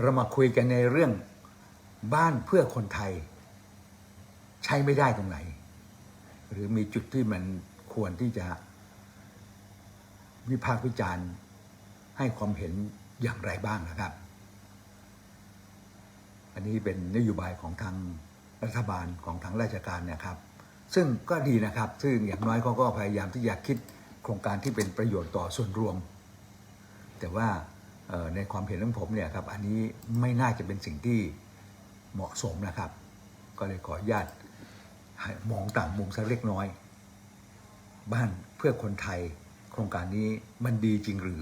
เรามาคุยกันในเรื่องบ้านเพื่อคนไทย ใช้ไม่ได้ตรงไหน หรือมีจุดที่มันควรที่จะวิพากษ์วิจารณ์ให้ความเห็นอย่างไรบ้างนะครับ อันนี้เป็นนโยบายของทางรัฐบาลของทางราชการเนะครับ ซึ่งก็ดีนะครับ ซึ่งอย่างน้อยเขาก็พยายามที่จะคิดโครงการที่เป็นประโยชน์ต่อส่วนรวม แต่ว่า ในความเห็นของผมเนี่ยครับอันนี้ไม่น่าจะเป็นสิ่งที่เหมาะสมนะครับ ก็เลยขออนุญาตมองต่างมุมสักเล็กน้อย บ้านเพื่อคนไทย โครงการนี้มันดีจริงหรือ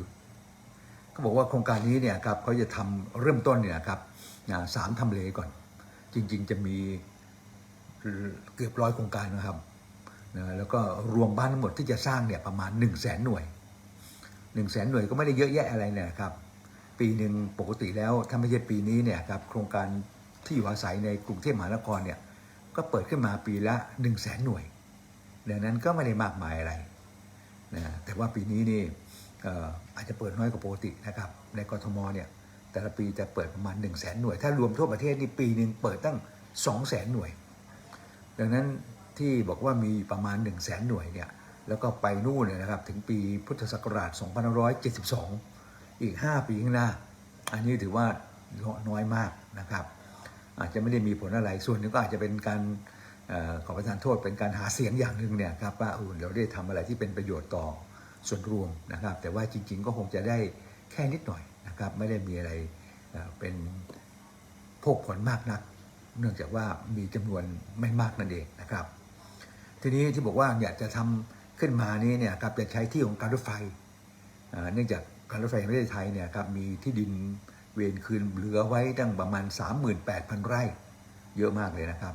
เขาบอกว่าโครงการนี้เนี่ยครับเขาจะทำเริ่มต้นเนี่ยครับสามทำเลก่อน จริง ๆ จะมีเกือบร้อยโครงการนะครับนะแล้วก็รวมบ้านทั้งหมดที่จะสร้างเนี่ยประมาณ 1 0 0 0 0แสนหน่วย 1 0 0 0 0แสนหน่วยก็ไม่ได้เยอะแยะอะไรเนี่ยนะครับ ปีหนึ่งปกติแล้วถ้าไม่ใช่ปีนี้เนี่ยครับโครงการที่อยู่อาศัยในกรุงเทพมหานครเนี่ยก็เปิดขึ้นมาปีละ 1 0 0 0 0แสนหน่วยดังนั้นก็ไม่ได้มากมายอะไรนะแต่ว่าปีนี้นี่อาจจะเปิดน้อยกว่าปกตินะครับในกรทมเนี่ยแต่ละปีจะเปิดประมาณ 1 0 0 0 0แสนหน่วย ถ้ารวมทั่วประเทศนี่ปีหนึ่งเปิดตั้ง 2 0 0แสนหน่วย ดังนั้นที่บอกว่ามีประมาณ 1 0 0 0 0แสนหน่วยเนี่ยแล้วก็ไปนู่นเลยนะครับถึงปีพุทธศักราช2572 อีก 5 ปีข้างหน้า อันนี้ถือว่าน้อยมากนะครับ อาจจะไม่ได้มีผลอะไรส่วนนึงก็อาจจะเป็นการอขอประทานโทษเป็นการหาเสียงอย่างหนึ่งเนี่ยครับว่าเออเราได้ทำอะไรที่เป็นประโยชน์ต่อส่วนรวมนะครับ แต่ว่าจริง ๆ ก็คงจะได้แค่นิดหน่อยนะครับ ไม่ได้มีอะไรเเป็นโภคผลมากนัก เนื่องจากว่ามีจำนวนไม่มากนั่นเองนะครับ ทีนี้ที่บอกว่าอยากจะทำขึ้นมานี้เนี่ยครับจะใช้ที่ของการรถไฟเนื่องจาก การรถไฟแห่งประเทศไทยเนี่ยครับมีที่ดินเวรคืนเหลือไว้ตั้งประมาณ 38,000 ไร่ เยอะมากเลยนะครับ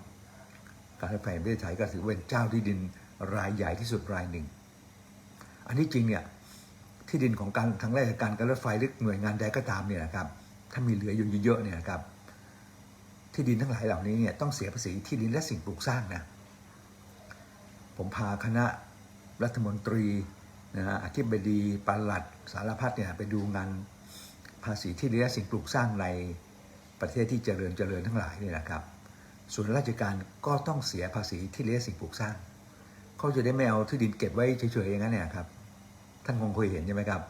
การรถไฟแห่งประเทศไทยก็ถือเป็นเจ้าที่ดินรายใหญ่ที่สุดรายหนึ่ง อันนี้จริงเนี่ยที่ดินของการทางราชการการรถไฟหรือหน่วยงานใดก็ตามเนี่ยนะครับถ้ามีเหลืออยู่เยอะๆเนี่ยนะครับที่ดินทั้งหลายเหล่านี้เนี่ยต้องเสียภาษีที่ดินและสิ่งปลูกสร้างนะผมพาคณะรัฐมนตรี นะฮะอธิบดีปลัดสารพัดเนี่ยไปดูงานภาษีที่ดินและสิ่งปลูกสร้างในประเทศที่เจริญเจริญทั้งหลายนี่นะครับ ส่วนราชการก็ต้องเสียภาษีที่ดินและสิ่งปลูกสร้าง เขาจะได้ไม่เอาที่ดินเก็บไว้เฉยๆอย่างนั้นเนี่ยครับ ท่านคงเคยเห็นใช่ไหมครับ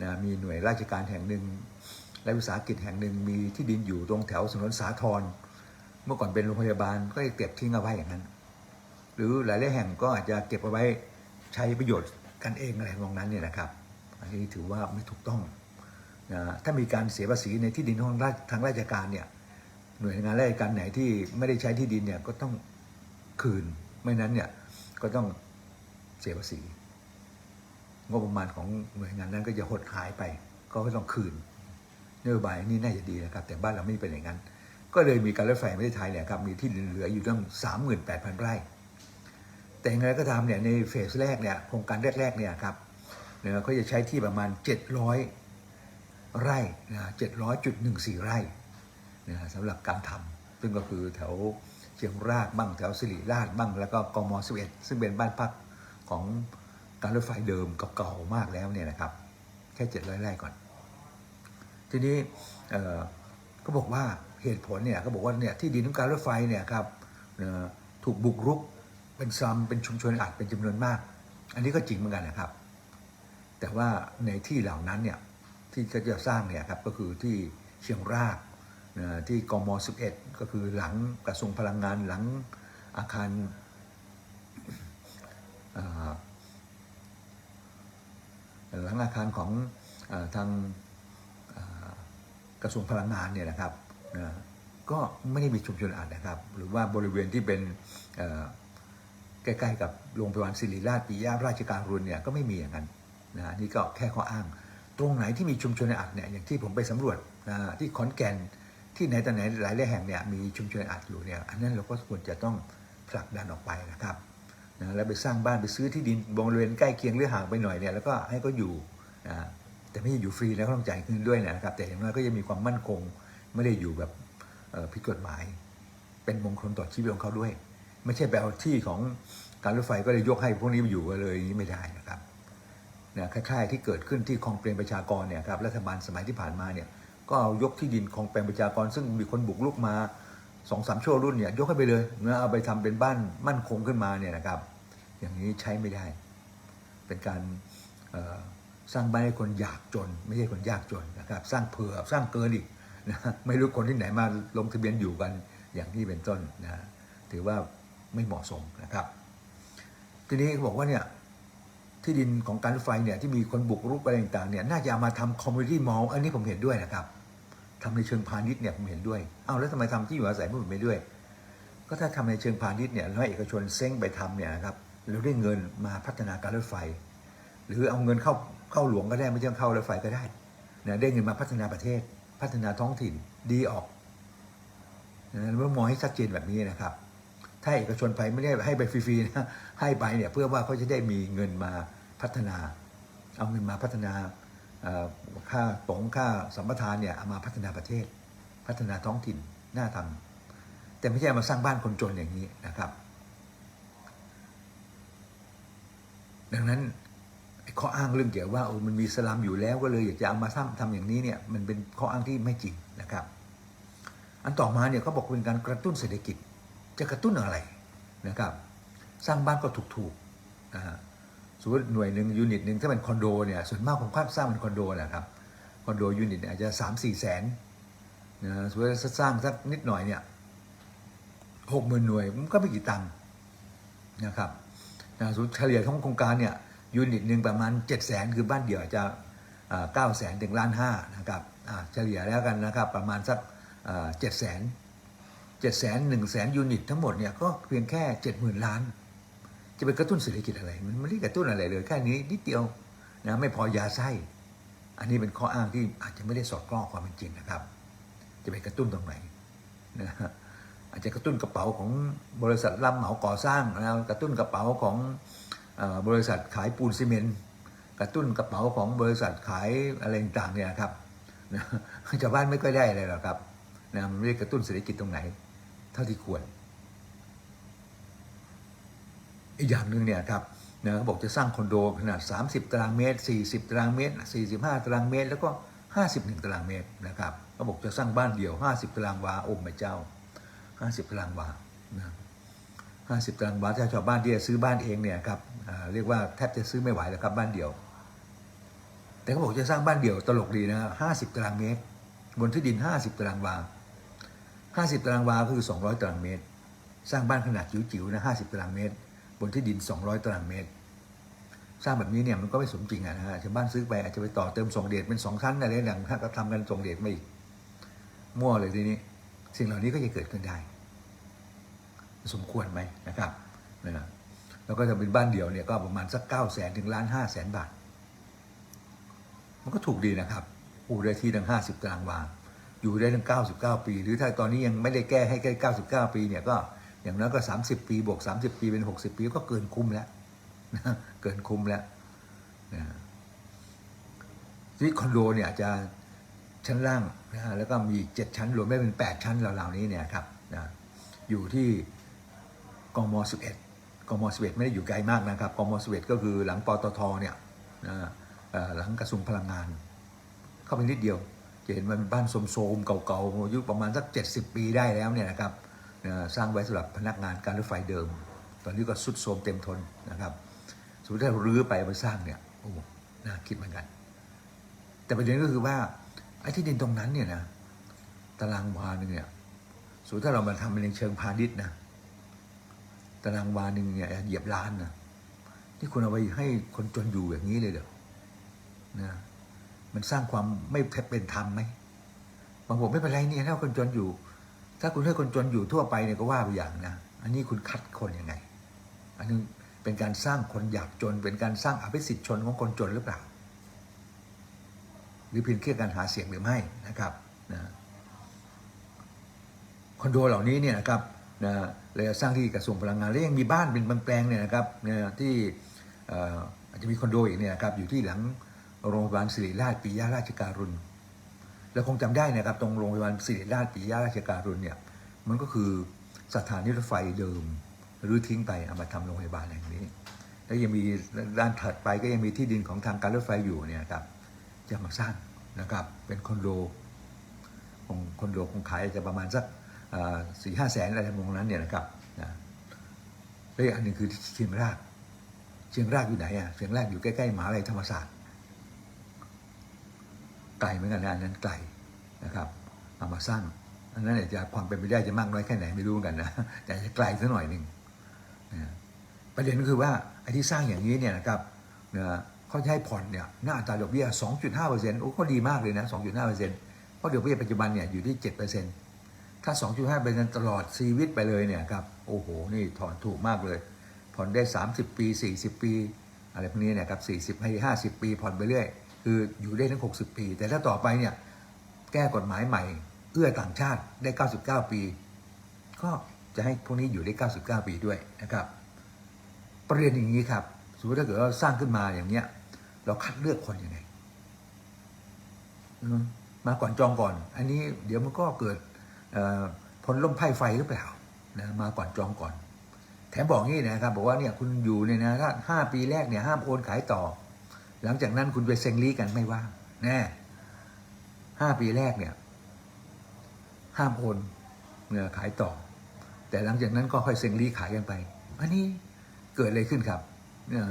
นะมีหน่วยราชการแห่งหนึ่งและวิสาหกิจแห่งหนึ่งมีที่ดินอยู่ตรงแถวถนนสาทรเมื่อก่อนเป็นโรงพยาบาลก็เก็บทิ้งเอาไว้อย่างนั้น หรือหลายๆแห่งก็อาจจะเก็บเอาไว้ใช้ประโยชน์ กันเองอะไรตรงนั้นเนี่ยนะครับ อันนี้ถือว่าไม่ถูกต้องนะถ้ามีการเสียภาษีในที่ดินของทางราชการเนี่ยหน่วยงานราชการไหนที่ไม่ได้ใช้ที่ดินเนี่ยก็ต้องคืนไม่นั้นเนี่ยก็ต้องเสียภาษีงบประมาณของหน่วยงานนั้นก็จะหดหายไป ก็ต้องคืนนโยบายนี้น่าจะดีนะครับ แต่บ้านเราไม่เป็นอย่างนั้น ก็เลยมีการรถไฟแห่งประเทศไทยเนี่ยครับมีที่ดินเหลืออยู่ตั้ง38,000 ไร่ แต่อย่างไรก็ตามเนี่ยในเฟสแรกเนี่ยโครงการแรกๆเนี่ยครับเนี่ยเขาจะใช้ที่ประมาณ 700 ไร่นะ700.14ไร่นะสำหรับการทำซึ่งก็คือแถวเชียงรากบ้างแถวสิริราชบ้างแล้วก็กม11ซึ่งเป็นบ้านพักของการรถไฟเดิมเก่าๆมากแล้วเนี่ยนะครับ แค่700ไร่ก่อน ทีนี้เอ่อก็บอกว่าเหตุผลเนี่ยก็บอกว่าเนี่ยที่ดินของการรถไฟเนี่ยครับถูกบุกรุก เป็นซัมเป็นชุมชนอัดเป็นจำนวนมาก อันนี้ก็จริงเหมือนกันนะครับ แต่ว่าในที่เหล่านั้นเนี่ยที่เขาจะสร้างเนี่ยครับก็คือที่เชียงรากนะที่กม11 ก็คือหลังกระทรวงพลังงานหลังอาคารหลังอาคารของอทางกระทรวงพลังงานเนี่ยนะครับนะก็ไม่ได้มีชุมชนอัดนะครับ หรือว่าบริเวณที่เป็น ใกล้ๆกับโรงพยาบาลศิริราชปิยราชการรุนเนี่ยก็ไม่มีอย่างนั้นนะนี่ก็แค่ข้ออ้าง ตรงไหนที่มีชุมชนอัดเนี่ยอย่างที่ผมไปสำรวจนะที่ขอนแก่นที่ไหนแต่ไหนหลายแห่งเนี่ยมีชุมชนอัดอยู่เนี่ยอันนั้นเราก็ควรจะต้องผลักดันออกไปนะครับนะแล้วไปสร้างบ้านไปซื้อที่ดินบริเวณใกล้เคียงหรือห่างไปหน่อยเนี่ยแล้วก็ให้เขาอยู่นะแต่ไม่ได้อยู่ฟรีแล้วก็ต้องจ่ายเงินด้วยนะครับ แต่อย่างน้อยก็ยังมีความมั่นคงไม่ได้อยู่แบบผิดกฎหมาย เป็นมงคลต่อชีวิตของเขาด้วย ไม่ใช่ไปเอาที่ของการรถไฟก็เลยยกให้พวกนี้มาอยู่กันเลยอย่างนี้ไม่ได้นะครับนะคล้ายๆที่เกิดขึ้นที่คลองเปรมประชากรเนี่ยครับรัฐบาลสมัยที่ผ่านมาเนี่ยก็เอายกที่ดินของแปลงประชากร ซึ่งมีคนบุกรุกมาสองสามชั่วรุ่นเนี่ยยกให้ไปเลยนะเอาไปทำเป็นบ้านมั่นคงขึ้นมาเนี่ยนะครับ อย่างนี้ใช้ไม่ได้ เป็นการสร้างบ้านให้คนอยากจน ไม่ใช่คนยากจนนะครับ สร้างเผื่อสร้างเกินอีกนะไม่รู้คนที่ไหนมาลงทะเบียนอยู่กันอย่างนี้เป็นต้นนะถือว่า ไม่เหมาะสมนะครับ ทีนี้เขาบอกว่าเนี่ยที่ดินของการรถไฟเนี่ยที่มีคนบุกรุกอะไรต่างๆเนี่ยน่าจะามาทำคอมมูนิตี้มอลล์อันนี้ผมเห็นด้วยนะครับทำในเชิงพาณิชย์เนี่ยผมเห็นด้วยเอาแล้วทำไมทำที่อยู่อาศัยไม่ไม่ด้วย ก็ถ้าทำในเชิงพาณิชย์เนี่ยแล้วให้เอกชนเซ้งไปทำเนี่ยนะครับเราได้เงินมาพัฒนาการรถไฟ หรือเอาเงินเข้าเข้าหลวงก็ได้ไม่ใช่เข้ารถไฟก็ได้นะได้เงินมาพัฒนาประเทศ พัฒนาท้องถิ่นดีออกนะเมื่อมองให้ชัดเจนแบบนี้นะครับ ถ้าเอกชนไปไม่ได้ให้ไปฟรีๆนะให้ไปเนี่ยเพื่อว่าเขาจะได้มีเงินมาพัฒนา เอาเงินมาพัฒนาค่าตรงค่าสัมปทานเนี่ยเอามาพัฒนาประเทศ พัฒนาท้องถิ่นน่าทำแต่ไม่ใช่มาสร้างบ้านคนจนอย่างนี้นะครับ ดังนั้นข้ออ้างเรื่องเกี่ยวว่าโอ้มันมีสลัมอยู่แล้วก็เลยอยากจะเอามาทำทำอย่างนี้เนี่ยมันเป็นข้ออ้างที่ไม่จริงนะครับ อันต่อมาเนี่ยเขาบอกเป็นการกระตุ้นเศรษฐกิจ จะกระตุ้นอะไรนะครับ สร้างบ้านก็ถูกๆนะฮะสมมติหน่วยหนึ่งยูนิตหนึ่งถ้าเป็นคอนโดเนี่ยส่วนมากผมคาดสร้างเป็นคอนโดแหละครับคอนโดยูนิตอาจจะสามสี่แสนนะสมมติว่าสร้างสักนิดหน่อยเนี่ยหกหมื่นหน่วยมันก็ไม่กี่ตังค์นะครับนะสมมติเฉลี่ยทั้งโครงการเนี่ยยูนิตหนึ่งประมาณ7จ็ดแสนคือบ้านเดี่ยวอาจจะเก้าแสนถึงล้านห้านะครับเฉลี่ยแล้วกันนะครับประมาณสักเจ็ดแสน เจ็ดแสนหนึ่งแสนยูนิตทั้งหมดเนี่ยก็เพียงแค่เจ็ดหมื่นล้าน จะไปกระตุ้นเศรษฐกิจอะไร มันไม่ได้กระตุ้นอะไรเลยแค่นี้นิดเดียวนะไม่พอยาไส้ อันนี้เป็นข้ออ้างที่อาจจะไม่ได้สอดคล้องความเป็นจริงนะครับ จะไปกระตุ้นตรงไหนนะฮะอาจจะกระตุ้นกระเป๋าของบริษัทรับเหมาก่อสร้างนะกระตุ้นกระเป๋าของบริษัทขายปูนซีเมนต์กระตุ้นกระเป๋าของบริษัทขายอะไรต่างๆเนี่ยครับนะชาวบ้านไม่ค่อยได้เลยหรอกครับนะมันไม่ได้กระตุ้นเศรษฐกิจตรงไหน เท่าที่ควร อีกอย่างหนึ่งเนี่ยครับนะเขาบอกจะสร้างคอนโดขนาด 30 ตารางเมตร 40 ตารางเมตร 45 ตารางเมตร แล้วก็ 51 ตารางเมตรนะครับเขาบอกจะสร้างบ้านเดี่ยว 50 ตารางวาโอ้แม่เจ้า 50 ตารางวานะ50 ตารางวาถ้าชาวบ้านที่จะซื้อบ้านเองเนี่ยครับเรียกว่าแทบจะซื้อไม่ไหวแล้วครับบ้านเดี่ยว แต่เขาบอกจะสร้างบ้านเดี่ยวตลกดีนะ50 ตารางเมตร บนที่ดิน 50 ตารางวา 50 ตารางวาคือ 200 ตารางเมตร สร้างบ้านขนาดจิ๋วๆนะ50 ตารางเมตร บนที่ดิน 200 ตารางเมตร สร้างแบบนี้เนี่ยมันก็ไม่สมจริงอะนะฮะชาวบ้านซื้อไปอาจจะไปต่อเติมส่งเดชเป็นสองชั้นอะไรอย่างถ้าก็ทำกันส่งเดชมาอีกมั่วเลยทีนี้ สิ่งเหล่านี้ก็จะเกิดขึ้นได้ สมควรไหมนะครับนะแล้วก็จะเป็นบ้านเดี่ยวเนี่ยก็ประมาณสัก9 0 0แสนถึงล้านห้าแสนบาท มันก็ถูกดีนะครับอูได้ที่ตั้ง50ตารางวา อยู่ได้ตั้ง99 ปี หรือถ้าตอนนี้ยังไม่ได้แก้ให้แค่99 ปีเนี่ยก็อย่างน้อยก็ 30 ปีบวก 30 ปีเป็น 60 ปีก็เกินคุ้มแล้วเกินคุ้มแล้วนะที่คอนโดเนี่ยจะชั้นล่างนะแล้วก็มีอีก7ชั้นรวมได้เป็น 8 ชั้นเหล่านี้เนี่ยครับนะอยู่ที่กม11กม11ไม่ได้อยู่ไกลมากนะครับกม11ก็คือหลังปตทเนี่ยนะหลังกระทรวงพลังงาน เข้าไปนิดเดียว จะเห็นมันเป็นบ้านโสมๆเก่าๆอายุประมาณสัก 70 ปีได้แล้วเนี่ยนะครับสร้างไว้สำหรับพนักงานการรถไฟเดิม ตอนนี้ก็สุดโทมเต็มทนนะครับสมมติถ้ารื้อไปเอาสร้างเนี่ยโอ้น่าคิดเหมือนกัน แต่ประเด็นก็คือว่าไอ้ที่ดินตรงนั้นเนี่ยนะตารางวาหนึ่งเนี่ยสมมติถ้าเรามาทำเป็นเชิงพาณิชย์นะตารางวาหนึ่งเนี่ยเหยียบล้านนะที่คุณเอาไปให้คนจนอยู่อย่างนี้เลยเหรอนะ มันสร้างความไม่เป็นธรรมไหมบางบอกไม่เป็นไรเนี่ยถ้าคนจนอยู่ ถ้าคุณให้คนจนอยู่ทั่วไปเนี่ยก็ว่าไปอย่างนะอันนี้คุณคัดคนยังไง อันนี้เป็นการสร้างคนอยากจน เป็นการสร้างอภิสิทธิ์ชนของคนจนหรือเปล่า หรือเพียงแค่การหาเสียงหรือไม่นะครับนะคอนโดเหล่านี้เนี่ยนะครับนะเลยสร้างที่กระทรวงพลังงานแล้วยังมีบ้านเป็นบางแปลงเนี่ยนะครับนี่ยที่เอ่ออาจจะมีคอนโดอีกเนี่ยนะครับอยู่ที่หลัง โรงพยาบาลศิริราชปิยาราชการุณแล้วคงจำได้นะครับตรงโรงพยาบาลศิริราชปิยาราชการุณเนี่ยมันก็คือสถานีรถไฟเดิมรื้อทิ้งไปเอามาทำโรงพยาบาลแห่งนี้ แล้วยังมีด้านถัดไปก็ยังมีที่ดินของทางการรถไฟอยู่เนี่ยครับจะมาสร้างนะครับเป็นคอนโดคงคอนโดคงขายจะประมาณสักสี่ห้าแสนอะไรทำนองนั้นเนี่ยนะครับนะแล้วอีกอันหนึ่งคือเชียงรากเชียงรากอยู่ไหนอะเชียงรากอยู่ใกล้ๆมหาวิทยาลัยธรรมศาสตร์ ลเหมือนกันนะอันนั้นไกลนะครับเอามาสร้างอันนั้นเนี่ยจะความเป็นไปได้จะมากน้อยแค่ไหนไม่รู้กันนะแต่จะไกลสักหน่อยหนึ่งนะประเด็นก็คือว่าไอ้ที่สร้างอย่างนี้เนี่ยนะครับนะเขาจะให้ผ่อนเนี่ยหน้าอัตราดอกเบี้ย 2.5%โอ้ก็ดีมากเลยนะ 2.5%เพราะดอกเบี้ยปัจจุบันเนี่ยอยู่ที่ 7%ถ้า 2.5%ตลอดชีวิตไปเลยเนี่ยครับโอ้โหนี่ถอนถูกมากเลย ผ่อนได้ 30 ปี 40 ปี อะไรพวกนี้เนะครับ40ให้50 ปีผ่อนไปเรื่อย คืออยู่ได้ถึง 60 ปี แต่ถ้าต่อไปเนี่ยแก้กฎหมายใหม่ เอื้อต่างชาติได้ 99 ปี ก็จะให้พวกนี้อยู่ได้ 99 ปีด้วยนะครับ ประเด็นอย่างนี้ครับสมมติถ้าเกิดเราสร้างขึ้นมาอย่างเนี้ย เราคัดเลือกคนยังไงมาก่อนจองก่อน อันนี้เดี๋ยวมันก็เกิดเอ่อผลลมไพ่ไฟหรือเปล่านะมาก่อนจองก่อน แถมบอกงี้นะครับ บอกว่าเนี่ยคุณอยู่เนี่ยนะถ้าห้าปีแรกเนี่ยห้ามโอนขายต่อ หลังจากนั้นคุณไปเซ็งลีกันไม่ว่างแน่ห้าปีแรกเนี่ย ห้ามโอนเนี่ยขายต่อ แต่หลังจากนั้นก็ค่อยเซ็งลีขายกันไป อันนี้เกิดอะไรขึ้นครับเนี่ย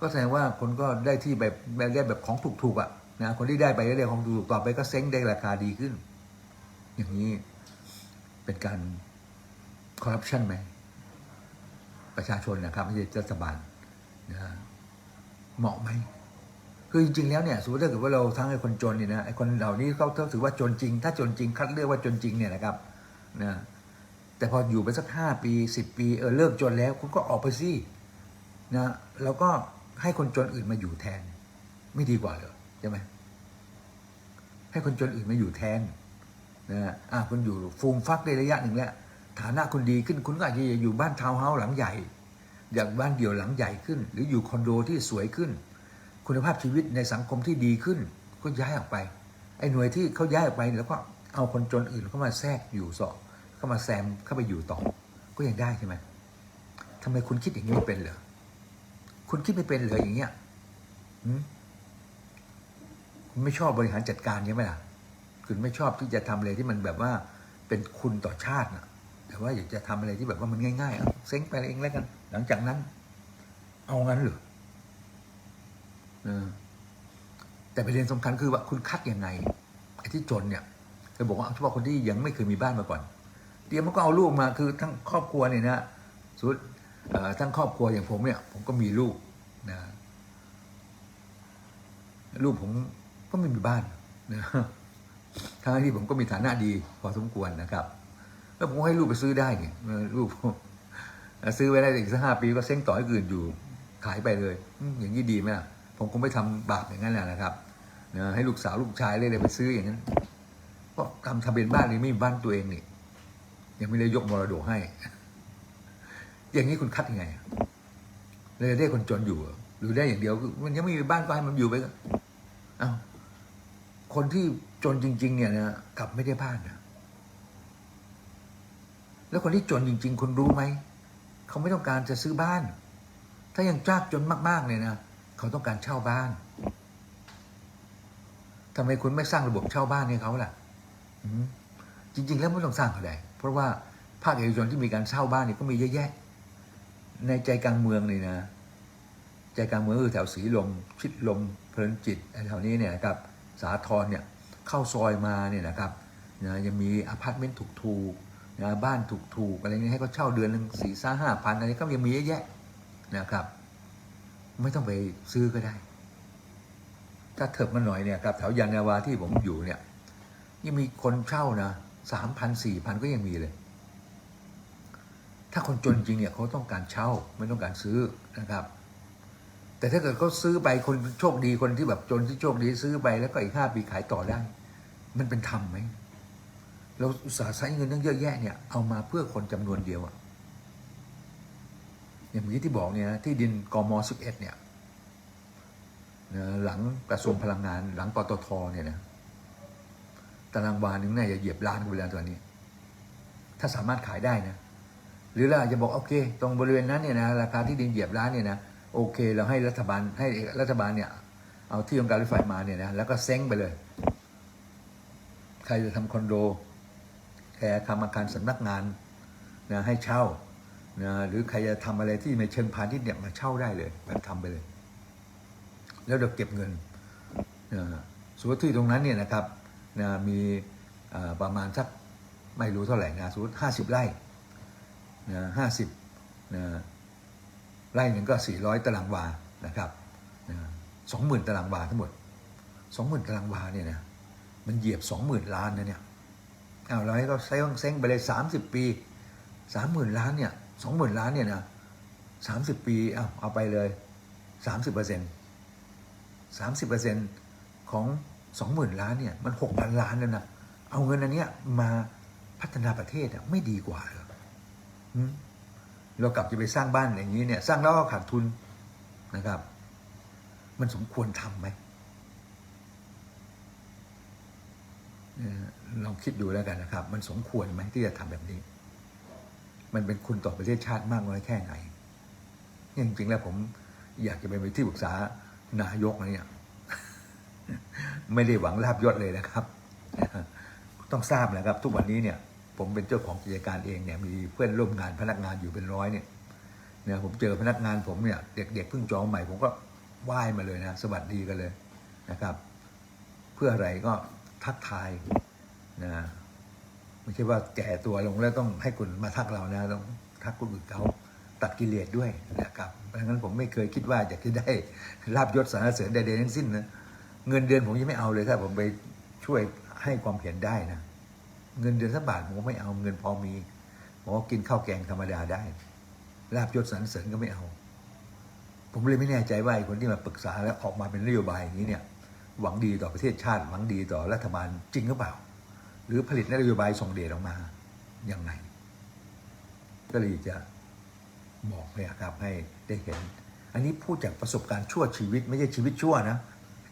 ก็แสดงว่าคนก็ได้ที่แบบได้แบบของถูกๆอะนะคนที่ได้ไปได้ของถูกๆต่อไปก็เซ็งได้ราคาดีขึ้น อย่างนี้เป็นการคอร์รัปชันไหมประชาชนนะครับไม่ใช่รัฐบาลนะ เหมาะไหมคือจริงๆแล้วเนี่ยสมมติถ้าเกิดว่าเราทั้งไอ้คนจนเนี่ยนะไอ้คนเหล่านี้เขาถือว่าจนจริง ถ้าจนจริงคัดเลือกว่าจนจริงเนี่ยนะครับนะแต่พออยู่ไปสักห้าปีสิบปีเออเลิกจนแล้ว คุณก็ออกไปสินะแล้วก็ให้คนจนอื่นมาอยู่แทน ไม่ดีกว่าเหรอใช่ไหมให้คนจนอื่นมาอยู่แทนนะอะคุณอยู่ฟูมฟักได้ระยะหนึ่งแล้วฐานะคุณดีขึ้นคุณก็อาจจะอยู่บ้านทาวน์เฮาส์หลังใหญ่ อย่ากบ้านเดี่ยวหลังใหญ่ขึ้น หรืออยู่คอนโดที่สวยขึ้น คุณภาพชีวิตในสังคมที่ดีขึ้น ก็ย้ายออกไปไอ้หน่วยที่เขาย้ายออกไปแล้วก็เอาคนจนอื่นเข้ามาแทรกอยู่สอเข้ามาแซมเข้าไปอยู่ต่อ ก็ยังได้ใช่ไหมทำไมคุณคิดอย่างนี้ไม่เป็นเหรอคุณคิดไม่เป็นเหรออย่างเงี้ยคุณไม่ชอบบริหารจัดการใช่ไหมล่ะ คุณไม่ชอบที่จะทำอะไรที่มันแบบว่าเป็นคุณต่อชาตินะ แต่ว่าอยากจะทำอะไรที่แบบว่ามันง่ายๆเอาเซ้งไปเองแล้วกัน หลังจากนั้น เอางั้นหรอเอแต่ประเด็นสำคัญคือว่าคุณคัดยังไงไอ้ที่จนเนี่ยจะบอกว่าเฉพาะคนที่ยังไม่เคยมีบ้านมาก่อนเดี๋ยวมันก็เอาลูกมาคือทั้งครอบครัวเนี่ยนะสุดทั้งครอบครัวอย่างผมเนี่ย ผมก็มีลูกนะลูกผมก็ไม่มีบ้านนะทั้งที่ผมก็มีฐานะดีพอสมควรนะครับ แล้วผมก็ให้ลูกไปซื้อได้เนี่ยเออลูกผมซื้อไว้ได้อีกสักห้าปีก็เซ้งต่อให้อื่นอยู่ขายไปเลยอย่างนี้ดีไหมล่ะ ผมคงไม่ทำบาปอย่างนั้นแหละนะครับนะให้ลูกสาวลูกชายเลยไปซื้ออย่างนั้นก็ทำทะเบียนบ้านนี่ไม่มีบ้านตัวเองนี่ยังไม่ได้ยกมรดกให้ อย่างนี้คุณคัดยังไงเลยได้คนจนอยู่หรือได้อย่างเดียวคือมันยังไม่มีบ้านก็ให้มันอยู่ไปก็เอ้าคนที่จนจริง ๆ เนี่ยนะกลับไม่ได้บ้านนะ แล้วคนที่จนจริง ๆ คุณรู้ไหม เขาไม่ต้องการจะซื้อบ้าน ถ้ายังจากจนมากๆเนี่ยนะ เขาต้องการเช่าบ้านทำไมคุณไม่สร้างระบบเช่าบ้านให้เขาล่ะจริง ๆ แล้วไม่ต้องสร้างเขาได้ เพราะว่าภาคเอกชนที่มีการเช่าบ้านเนี่ยก็มีเยอะแยะ ในใจกลางเมืองเลยนะ ใจกลางเมืองคือแถวสีลม ชิดลม เพลินจิตแถวนี้เนี่ยนะครับ สาทรเนี่ยเข้าซอยมาเนี่ยนะครับนะยังมีอพาร์ตเมนต์ถูกๆ นะบ้านถูกๆอะไรเงี้ยให้เขาเช่าเดือนหนึ่งสี่ซ่าห้าพันอะไรก็ยังมีเยอะแยะนะครับ ไม่ต้องไปซื้อก็ได้ ถ้าเถิบมาหน่อยเนี่ยครับแถวยานนาวาที่ผมอยู่เนี่ยยังมีคนเช่านะสามพันสี่พันก็ยังมีเลย ถ้าคนจนจริงเนี่ยเขาต้องการเช่าไม่ต้องการซื้อนะครับ แต่ถ้าเกิดเขาซื้อไปคนโชคดีคนที่แบบจนที่โชคดีซื้อไปแล้วก็อีกห้าปีขายต่อได้ มันเป็นธรรมไหม เราอุตส่าห์ใช้เงินตั้งเยอะแยะเนี่ยเอามาเพื่อคนจำนวนเดียวอะอย่างเมื่อกี้ที่บอกเนี่ยที่ดินกมสิบเอ็ดเนี่ยหลังกระทรวงพลังงานหลังปตทเนี่ยนะตารางวาหนึ่งน่าจะเหยียบล้านกันไปแล้วตอนนี้ ถ้าสามารถขายได้นะ หรือเราจจะบอกโอเค ตรงบริเวณนั้นเนี่ยนะราคาที่ดินเหยียบล้านเนี่ยนะโอเค เราให้รัฐบาลให้รัฐบาลเนี่ยเอาที่องค์การรถไฟมาเนี่ยนะแล้วก็เซ้งไปเลย ใครจะทำคอนโด ใครจะทำอาคารสำนักงานนะให้เช่านะหรือใครจะทำอะไรที่ในเชิงพาณิชย์เนี่ยมาเช่าได้เลยแบบทำไปเลย แล้วเดี๋ยวเก็บเงินนะสมมติที่ตรงนั้นเนี่ยนะครับนะมีประมาณสักไม่รู้เท่าไหร่นะสมมติห้าสิบไร่นะห้าสิบนะไร่หนึ่งก็สี่ร้อยตารางวานะครับสองหมื่นตารางวาทั้งหมดสองหมื่นตารางวาเนี่ยนะมันเหยียบสองหมื่นล้านนะเนี่ย เอาเราให้เขาเซ้งเซ้งไปเลยสามสิบปีสามหมื่นล้านเนี่ยสองหมื่นล้านเนี่ยนะสามสิบปีเอาเอาไปเลยสามสิบเปอร์เซ็นต์สามสิบเปอร์เซ็นต์ของสองหมื่นล้านเนี่ยมันหกพันล้านแล้วนะเอาเงินอันเนี้ยมาพัฒนาประเทศอะไม่ดีกว่าเหรอหืมเรากลับจะไปสร้างบ้านอย่างนี้เนี่ย สร้างแล้วก็ขาดทุนนะครับ มันสมควรทำไหมเอ่อ ลองคิดดูแล้วกันนะครับ มันสมควรไหมที่จะทำแบบนี้ มันเป็นคุณต่อประเทศชาติมากน้อยแค่ไหนจริงๆแล้วผมอยากจะเป็นที่ปรึกษานายกนะเนี่ยไม่ได้หวังลาบยศเลยนะครับ ต้องทราบนะครับ ทุกวันนี้เนี่ย ผมเป็นเจ้าของกิจการเองเนี่ย มีเพื่อนร่วมงานพนักงานอยู่เป็นร้อยเนี่ยเนี่ยผมเจอพนักงานผมเนี่ย เด็กๆเพิ่งจองใหม่ ผมก็ไหว้มาเลยนะ สวัสดีกันเลยนะครับ เพื่ออะไรก็ ทักทายนะไม่ใช่ว่าแก่ตัวลงแล้วต้องให้คุณมาทักเรานะต้องทักคนอื่นเขาตัดกิเลสด้วยนะครับเพราะฉะนั้นผมไม่เคยคิดว่าอยากจะได้ลาบยศสรรเสริญใดๆทั้งสิ้นนะเงินเดือนผมยังไม่เอาเลยถ้าผมไปช่วยให้ความเห็นได้นะเงินเดือนสักบาทผมไม่เอาเงินพอมีผมก็กินข้าวแกงธรรมดาได้ลาบยศสรรเสริญก็ไม่เอา ผมเลยไม่แน่ใจว่าไอ้คนที่มาปรึกษาแล้วออกมาเป็นนโยบายอย่างนี้เนี่ย หวังดีต่อประเทศชาติ หวังดีต่อรัฐบาลจริงหรือเปล่า หรือผลิตนโยบายส่งเดชออกมาอย่างไงก็เลยจะบอกเนี่ยครับให้ได้เห็น อันนี้พูดจากประสบการณ์ชั่วชีวิต ไม่ใช่ชีวิตชั่วนะ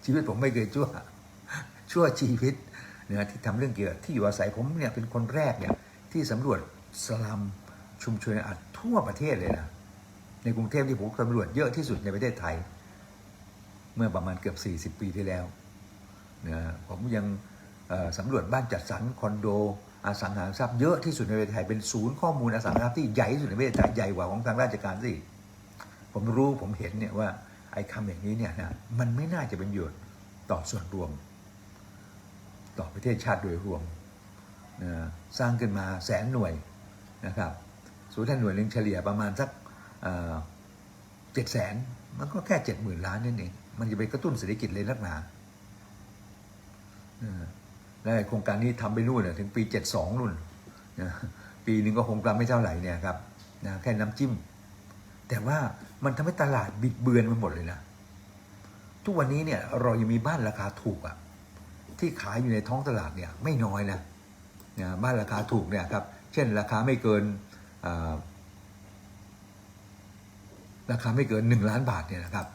ชีวิตผมไม่เคยชั่ว ชั่วชีวิตเนี่ยที่ทำเรื่องเกี่ยวกับที่อยู่อาศัยผมเนี่ยเป็นคนแรกเนี่ยที่สำรวจสลัมชุมชนอัดทั่วประเทศเลยนะในกรุงเทพที่ผมสำรวจเยอะที่สุดในประเทศไทย เมื่อประมาณเกือบ 40 ปีที่แล้วนะผมยังสำรวจบ้านจัดสรรคอนโดอสังหาริมทรัพย์เยอะที่สุดในประเทศไทยเป็นศูนย์ข้อมูลอสังหาริมทรัพย์ที่ใหญ่ที่สุดในประเทศไทยใหญ่กว่าของทางราชการสิผมรู้ผมเห็นเนี่ยว่าไอ้คำอย่างนี้เนี่ยนะมันไม่น่าจะเป็นประโยชน์ต่อส่วนรวม ต่อประเทศชาติโดยรวมนะสร้างขึ้นมาแสนหน่วยนะครับสูนย์ท่านหน่วยหนึ่งเฉลี่ยประมาณสักเจ็ดแสนมันก็แค่เจ็ดหมื่นล้านนั่นเอง มันจะไปกระตุ้นเศรษฐกิจเลยนักหนาและโครงการนี้ทำไปนู่นถึงปีเจ็ดสองนู่นปีหนึ่งก็คงกำไม่เท่าไหร่เนี่ยครับนะแค่น้ำจิ้ม แต่ว่ามันทำให้ตลาดบิดเบือนไปหมดเลยนะ ทุกวันนี้เนี่ยเรายังมีบ้านราคาถูกอะที่ขายอยู่ในท้องตลาดเนี่ยไม่น้อยนะนะบ้านราคาถูกเนี่ยครับ เช่นราคาไม่เกินราคาไม่เกินหนึ่งล้านบาทเนี่ยนะครับ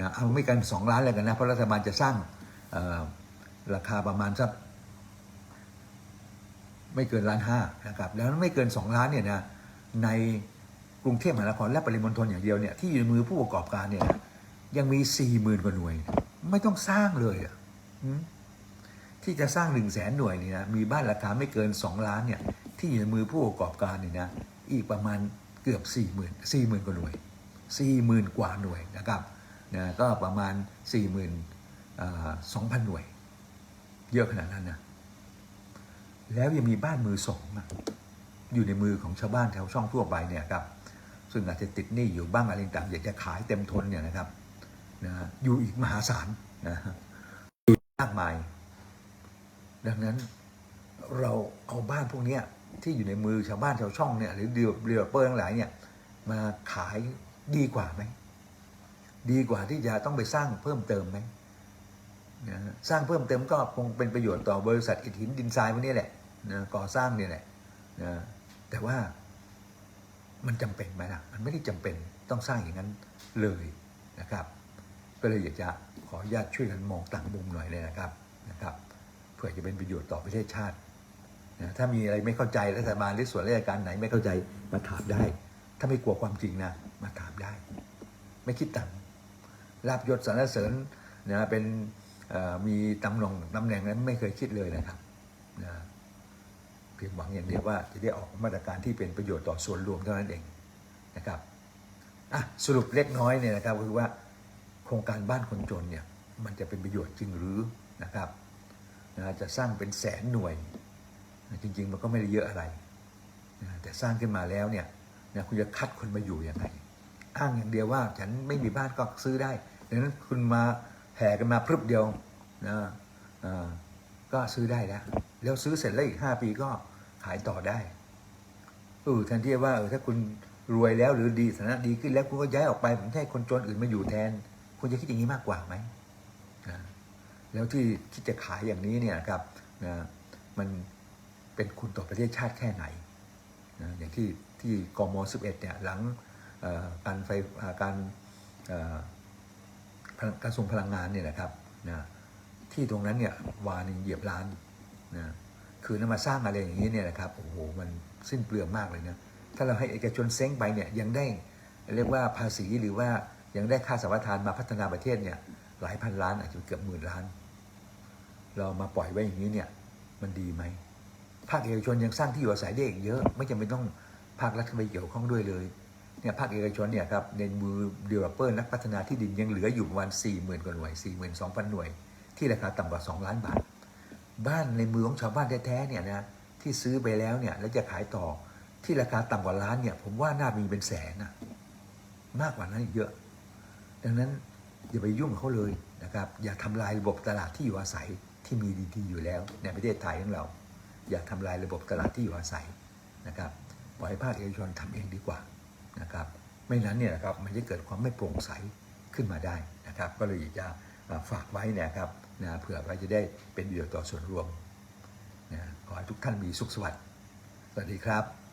นะเอาไม่เกันสองล้านเลยกันนะเพราะรัฐบาลจะสร้างราคาประมาณสักไม่เกินล้านห้านะครับแล้วไม่เกินสองล้านเนี่ยนะในกรุงเทพมหานครและปริมณฑลอย่างเดียวเนี่ยที่อยู่ในมือผู้ประกอบการเนี่ยนะยังมีสี่หมื่นกว่าหน่วย ไม่ต้องสร้างเลยอะที่จะสร้างหนึ่งแสนหน่วยนี่นะมีบ้านราคาไม่เกิน 2 ล้านเนี่ยที่อยู่ในมือผู้ประกอบการเนี่ยนะอีกประมาณเกือบ4 0 0 0 0 4 0,000กว่าหน่วย40,000กว่าหน่วยนะครับ นะก็ประมาณ 42,000 หน่วย เยอะขนาดนั้นนะแล้วยังมีบ้านมือสองอยู่ในมือของชาวบ้านแถวช่องทั่วไปเนี่ยครับซึ่งอาจจะติดหนี้อยู่บ้างอะไรต่างอยากจะขายเต็มทนเนี่ยนะครับนะอยู่อีกมหาศาลนะอยู่มากมาย ดังนั้นเราเอาบ้านพวกนี้ที่อยู่ในมือชาวบ้านชาวช่องเนี่ยหรือเดีเรือเปอร์ทั้งหลายเนี่ยมาขายดีกว่าไหม ดีกว่าที่จะต้องไปสร้างเพิ่มเติมไหมนะสร้างเพิ่มเติมก็คงเป็นประโยชน์ต่อบริษัทอิฐหินดินทรายพวกนี้แหละนะก่อสร้างเนี่ยแหละนะแต่ว่ามันจำเป็นไหมล่ะ มันไม่ได้จำเป็นต้องสร้างอย่างนั้นเลยนะครับ ก็เลยอยากจะขออนุญาตช่วยกันมองต่างมุมหน่อยเลยนะครับนะครับ เพื่อจะเป็นประโยชน์ต่อประเทศชาตินะถ้ามีอะไรไม่เข้าใจรัฐบาลหรือส่วนราชการไหนไม่เข้าใจมาถามได้ ถ้าไม่กลัวความจริงนะ มาถามได้ ไม่คิดตังค์ ลาบยศสรรเสริญนะเป็นมีตำแหน่งตำแหน่งนั้นไม่เคยคิดเลยนะครับนะเพียงหวังอย่างเดียวว่าจะได้ออกมาตรการที่เป็นประโยชน์ต่อส่วนรวมเท่านั้นเองนะครับอะสรุปเล็กน้อยเนี่ยนะครับก็คือว่าโครงการบ้านคนจนเนี่ยมันจะเป็นประโยชน์จริงหรือนะครับนะจะสร้างเป็นแสนหน่วยนะจริง ๆ มันก็ไม่ได้เยอะอะไรนะแต่สร้างขึ้นมาแล้วเนี่ยนะคุณจะคัดคนมาอยู่ยังไง อ้างอย่างเดียวว่าฉันไม่มีบ้านก็ซื้อได้ ดังนั้นคุณมาแห่กันมาพรึบเดียวนะก็ซื้อได้แล้วแล้วซื้อเสร็จแล้วอีกห้าปีก็ขายต่อได้เออแทนที่ว่าเออถ้าคุณรวยแล้วหรือดีฐานะดีขึ้นแล้วคุณก็ย้ายออกไปผมให้คนจนอื่นมาอยู่แทน คุณจะคิดอย่างนี้มากกว่าไหมนะแล้วที่ที่จะขายอย่างนี้เนี่ยครับนะมันเป็นคุณต่อประเทศชาติแค่ไหนนะอย่างที่ที่กม11เนี่ยหลังการไฟการ กระทรวงพลังงานเนี่ยนะครับนะที่ตรงนั้นเนี่ยวานึ่งเหยียบล้านนะคือน้ำมาสร้างอะไรอย่างนี้เนี่ยนะครับโอ้โหมันสิ้นเปลืองมากเลยนะถ้าเราให้เอกชนเซ้งไปเนี่ยยังได้เรียกว่าภาษีหรือว่ายังได้ค่าสัมปทานมาพัฒนาประเทศเนี่ยหลายพันล้านอาจจะเกือบหมื่นล้าน เรามาปล่อยไว้อย่างนี้เนี่ยมันดีไหมภาคเอกชนยังสร้างที่อยู่อาศัยได้อีกเยอะ ไม่จำเป็นต้องภาครัฐเข้าไปเกี่ยวข้องด้วยเลย เนี่ยภาคเอกชนเนี่ยครับในมือ developer นักพัฒนาที่ดินยังเหลืออยู่ประมาณ4 0,000 กว่าหน่วย 42,000 หน่วย ที่ราคาต่ำกว่า 2 ล้านบาท บ้านในมือของชาวบ้านแท้ๆเนี่ยนะที่ซื้อไปแล้วเนี่ยแล้วจะขายต่อที่ราคาต่ำกว่าล้านเนี่ยผมว่าน่ามีเป็นแสนนะมากกว่านั้นอีกเยอะ ดังนั้นอย่าไปยุ่งกับเขาเลยนะครับอย่าทำลายระบบตลาดที่อยู่อาศัยที่มีดีๆอยู่แล้ว ในประเทศไทยของเรา อย่าทำลายระบบตลาดที่อยู่อาศัยนะครับปล่อยให้ภาคเอกชนทำเองดีกว่า นะครับ ไม่นั้นเนี่ยนะครับมันจะเกิดความไม่โปร่งใสขึ้นมาได้นะครับ ก็เลยจะฝากไว้นะครับนะเผื่อว่าจะได้เป็นประโยชน์ต่อส่วนรวมนะขอให้ทุกท่านมีสุขสวัสดิ์สวัสดีครับ